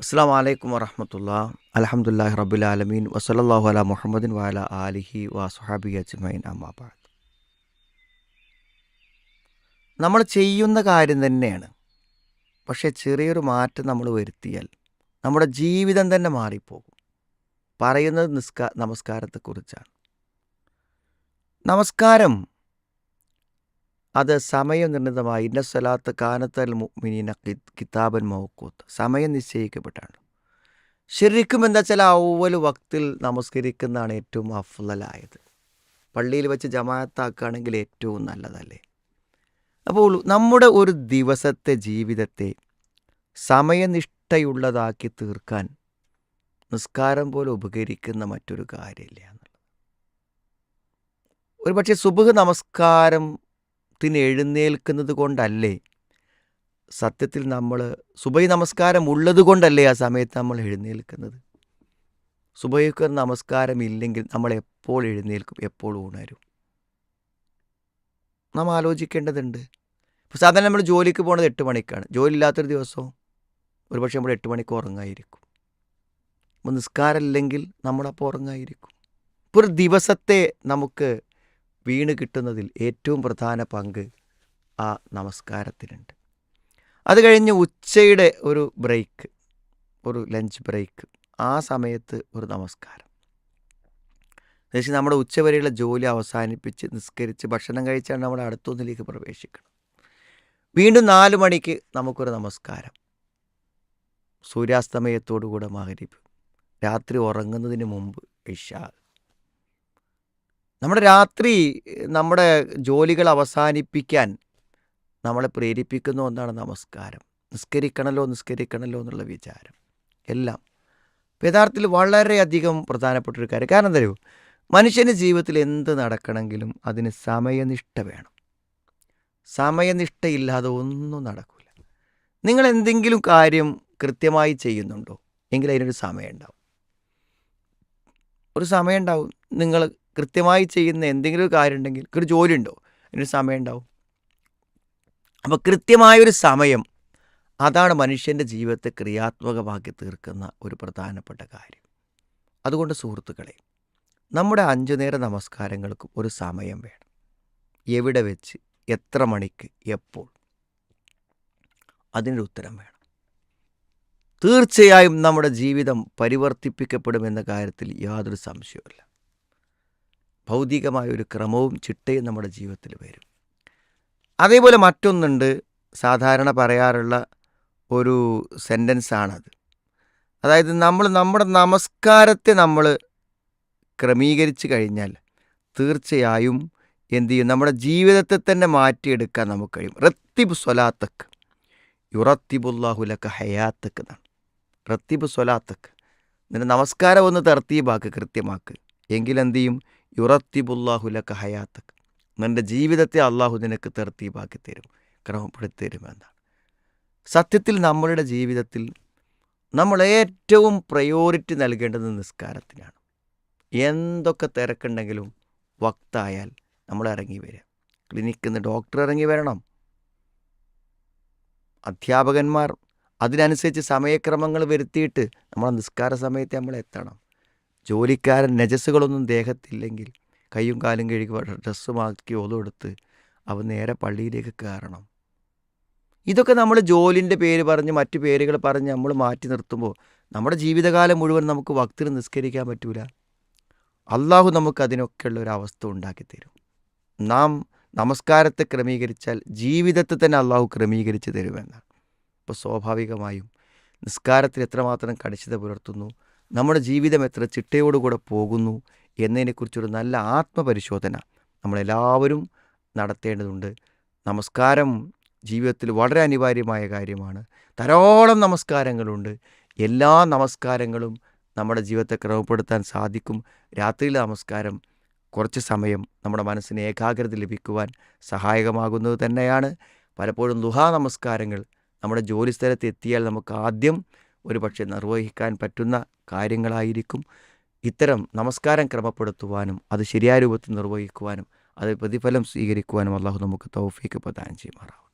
അസ്സാം വലൈക്കും വറഹമത്തുള്ള അലഹമുല്ലാഹി റബുലാലമീൻ വസലല്ലാഹു അല മുഹമ്മദിൻ വാല ആലിഹി വസുഹാബി അജ്മൈൻ അമ്മാബാദ് നമ്മൾ ചെയ്യുന്ന കാര്യം തന്നെയാണ്. പക്ഷേ ചെറിയൊരു മാറ്റം നമ്മൾ വരുത്തിയാൽ നമ്മുടെ ജീവിതം തന്നെ മാറിപ്പോകും. പറയുന്നത് നിസ്കാ നമസ്കാരത്തെക്കുറിച്ചാണ്. നമസ്കാരം അത് സമയനിർണിതമായി ഇന്ന സ്വലാത്ത് കാനത്തൽ മുഅ്മിനീന കിതാബൻ മൗക്കൂത്ത് സമയം നിശ്ചയിക്കപ്പെട്ടാണ്. ശരിക്കും എന്താ വെച്ചാൽ ഔവൽ വക്തിൽ നമസ്കരിക്കുന്നതാണ് ഏറ്റവും അഫ്ലലായത് പള്ളിയിൽ വെച്ച് ജമാഅത്താക്കുകയാണെങ്കിൽ ഏറ്റവും നല്ലതല്ലേ? അപ്പോൾ നമ്മുടെ ഒരു ദിവസത്തെ ജീവിതത്തെ സമയനിഷ്ഠയുള്ളതാക്കി തീർക്കാൻ നിസ്കാരം പോലെ ഉപകരിക്കുന്ന മറ്റൊരു കാര്യമില്ല എന്നുള്ളത്. ഒരു പക്ഷേ സുബഹ് നമസ്കാരത്തിന് എഴുന്നേൽക്കുന്നത് കൊണ്ടല്ലേ സത്യത്തിൽ നമ്മൾ സുബൈ നമസ്കാരം ഉള്ളത് കൊണ്ടല്ലേ ആ സമയത്ത് നമ്മൾ എഴുന്നേൽക്കുന്നത്? സുബൈക്ക് നമസ്കാരം ഇല്ലെങ്കിൽ നമ്മൾ എപ്പോൾ എഴുന്നേൽക്കും? എപ്പോൾ ഉണരും നാം ആലോചിക്കേണ്ടതുണ്ട്. ഇപ്പോൾ സാധാരണ നമ്മൾ ജോലിക്ക് പോകുന്നത് എട്ട് മണിക്കാണ്. ജോലി ഇല്ലാത്തൊരു ദിവസവും ഒരുപക്ഷെ നമ്മൾ എട്ട് മണിക്ക് ഉറങ്ങായിരിക്കും. അപ്പോൾ നിസ്കാരമില്ലെങ്കിൽ നമ്മളപ്പോൾ ഉറങ്ങായിരിക്കും. ഇപ്പോൾ ഒരു ദിവസത്തെ നമുക്ക് വീണ് കിട്ടുന്നതിൽ ഏറ്റവും പ്രധാന പങ്ക് ആ നമസ്കാരത്തിനുണ്ട്. അത് കഴിഞ്ഞ് ഉച്ചയുടെ ഒരു ബ്രേക്ക് ഒരു ലഞ്ച് ബ്രേക്ക് ആ സമയത്ത് ഒരു നമസ്കാരം. ഏകദേശം നമ്മുടെ ഉച്ചവരെയുള്ള ജോലി അവസാനിപ്പിച്ച് നിസ്കരിച്ച് ഭക്ഷണം കഴിച്ചാണ് നമ്മൾ അടുത്തൊന്നിലേക്ക് പ്രവേശിക്കണം വീണ്ടും നാല് മണിക്ക് നമുക്കൊരു നമസ്കാരം. സൂര്യാസ്തമയത്തോടുകൂടെ മകരിപ്പ് രാത്രി ഉറങ്ങുന്നതിന് മുമ്പ് ഇഷാ നമ്മുടെ രാത്രി നമ്മുടെ ജോലികൾ അവസാനിപ്പിക്കാൻ നമ്മളെ പ്രേരിപ്പിക്കുന്ന ഒന്നാണ് നമസ്കാരം. നിസ്കരിക്കണല്ലോ നിസ്കരിക്കണല്ലോ എന്നുള്ള വിചാരം. എല്ലാം. യഥാർത്ഥത്തിൽ വളരെയധികം പ്രധാനപ്പെട്ട ഒരു കാര്യം. കാരണം അറിയോ? മനുഷ്യന്റെ ജീവിതത്തിൽ എന്ത് നടക്കണമെങ്കിലും അതിന് സമയനിഷ്ഠ വേണം. സമയനിഷ്ഠയില്ലാതെ ഒന്നും നടക്കില്ല നിങ്ങൾ എന്തെങ്കിലും കാര്യം കൃത്യമായി ചെയ്യുന്നുണ്ടോ? എങ്കിൽ അതിനൊരു സമയം ഉണ്ടാവും ഒരു സമയം ഉണ്ടാവും നിങ്ങൾ കൃത്യമായി ചെയ്യുന്ന എന്തെങ്കിലും ഒരു കാര്യം ഉണ്ടെങ്കിൽ ഒരു ജോലി ഉണ്ടോ അതിനൊരു സമയം ഉണ്ടാവും അപ്പോൾ കൃത്യമായൊരു സമയം അതാണ് മനുഷ്യന്റെ ജീവിതത്തെ ക്രിയാത്മകമാക്കി തീർക്കുന്ന ഒരു പ്രധാനപ്പെട്ട കാര്യം. അതുകൊണ്ട് സുഹൃത്തുക്കളെ നമ്മുടെ അഞ്ചു നേര നമസ്കാരങ്ങൾക്കും ഒരു സമയം വേണം. എവിടെ വെച്ച് എത്ര മണിക്ക് എപ്പോൾ? അതിനൊരു ഉത്തരം വേണം. തീർച്ചയായും നമ്മുടെ ജീവിതം പരിവർത്തിപ്പിക്കപ്പെടുമെന്ന കാര്യത്തിൽ യാതൊരു സംശയവുമില്ല. ഭൗതികമായ ഒരു ക്രമവും ചിട്ടയും നമ്മുടെ ജീവിതത്തിൽ വരും. അതേപോലെ മറ്റൊന്നുണ്ട് സാധാരണ പറയാറുള്ള ഒരു സെന്റൻസാണത് അതായത് നമ്മൾ നമ്മുടെ നമസ്കാരത്തെ നമ്മൾ ക്രമീകരിച്ച് കഴിഞ്ഞാൽ തീർച്ചയായും എന്തു ചെയ്യും? നമ്മുടെ ജീവിതത്തെ തന്നെ മാറ്റിയെടുക്കാൻ നമുക്ക് കഴിയും. റത്തിബ് സ്വലാത്തക്ക് യുറത്തിബുല്ലാഹുലക്ക് ഹയാത്തക്ക് എന്നാണ്. റത്തിബ് സ്വലാത്തക്ക് നിന്റെ നമസ്കാരം ഒന്ന് തർത്തീബാക്ക് കൃത്യമാക്ക്. എങ്കിലെന്ത് ചെയ്യും? യുറത്തിബുല്ലാഹുലക്ക് ഹയാത്തക്ക് നിന്റെ ജീവിതത്തെ അള്ളാഹു നിനക്ക് തെർത്തീപാക്കി തരും ക്രമപ്പെടുത്തി തരുമെന്നാണ് സത്യത്തിൽ നമ്മളുടെ ജീവിതത്തിൽ നമ്മൾ ഏറ്റവും പ്രയോറിറ്റി നൽകേണ്ടത് നിസ്കാരത്തിനാണ്. എന്തൊക്കെ തിരക്കുണ്ടെങ്കിലും വക്തായാൽ നമ്മൾ ഇറങ്ങി വരിക ക്ലിനിക്കിൽ നിന്ന് ഡോക്ടർ ഇറങ്ങി വരണം. അധ്യാപകന്മാർ അതിനനുസരിച്ച് സമയക്രമങ്ങൾ വരുത്തിയിട്ട് നമ്മളെ നിസ്കാര സമയത്ത് നമ്മൾ എത്തണം. ജോലിക്കാരൻ നജസ്സുകളൊന്നും ദേഹത്തില്ലെങ്കിൽ കൈയും കാലും കഴുകി ഡ്രസ്സുമാക്കി ഒതെടുത്ത് അവൻ നേരെ പള്ളിയിലേക്ക് കയറണം. ഇതൊക്കെ നമ്മൾ ജോലിന്റെ പേര് പറഞ്ഞ് മറ്റു പേരുകൾ പറഞ്ഞ് നമ്മൾ മാറ്റി നിർത്തുമ്പോൾ നമ്മുടെ ജീവിതകാലം മുഴുവൻ നമുക്ക് ഭക്തിന് നിസ്കരിക്കാൻ പറ്റൂല. അള്ളാഹു നമുക്ക് അതിനൊക്കെയുള്ള ഒരു അവസ്ഥ ഉണ്ടാക്കി തരും നാം നമസ്കാരത്തെ ക്രമീകരിച്ചാൽ ജീവിതത്തെ തന്നെ അള്ളാഹു ക്രമീകരിച്ച് തരുമെന്നാണ്. അപ്പോൾ സ്വാഭാവികമായും നിസ്കാരത്തിൽ എത്രമാത്രം കണിശത പുലർത്തുന്നു നമ്മുടെ ജീവിതം എത്ര ചിട്ടയോടുകൂടെ പോകുന്നു എന്നതിനെക്കുറിച്ചൊരു നല്ല ആത്മപരിശോധന നമ്മളെല്ലാവരും നടത്തേണ്ടതുണ്ട്. നമസ്കാരം ജീവിതത്തിൽ വളരെ അനിവാര്യമായ കാര്യമാണ്. ധാരാളം നമസ്കാരങ്ങളുണ്ട്. എല്ലാ നമസ്കാരങ്ങളും നമ്മുടെ ജീവിതത്തെ ക്രമപ്പെടുത്താൻ സാധിക്കും. രാത്രിയിലെ നമസ്കാരം കുറച്ച് സമയം നമ്മുടെ മനസ്സിന് ഏകാഗ്രത ലഭിക്കുവാൻ സഹായകമാകുന്നത് തന്നെയാണ്. പലപ്പോഴും ദുഹാ നമസ്കാരങ്ങൾ നമ്മുടെ ജോലിസ്ഥലത്ത് എത്തിയാൽ നമുക്ക് ആദ്യം ഒരു പക്ഷേ നിർവഹിക്കാൻ പറ്റുന്ന കാര്യങ്ങളായിരിക്കും. ഇത്തരം നമസ്കാരം ക്രമപ്പെടുത്തുവാനും അത് ശരിയായ രൂപത്തിൽ നിർവഹിക്കുവാനും അത് പ്രതിഫലം സ്വീകരിക്കുവാനും അള്ളാഹു നമുക്ക് തൗഫീക്ക് പ്രദാനം ചെയ്യുമാറാവും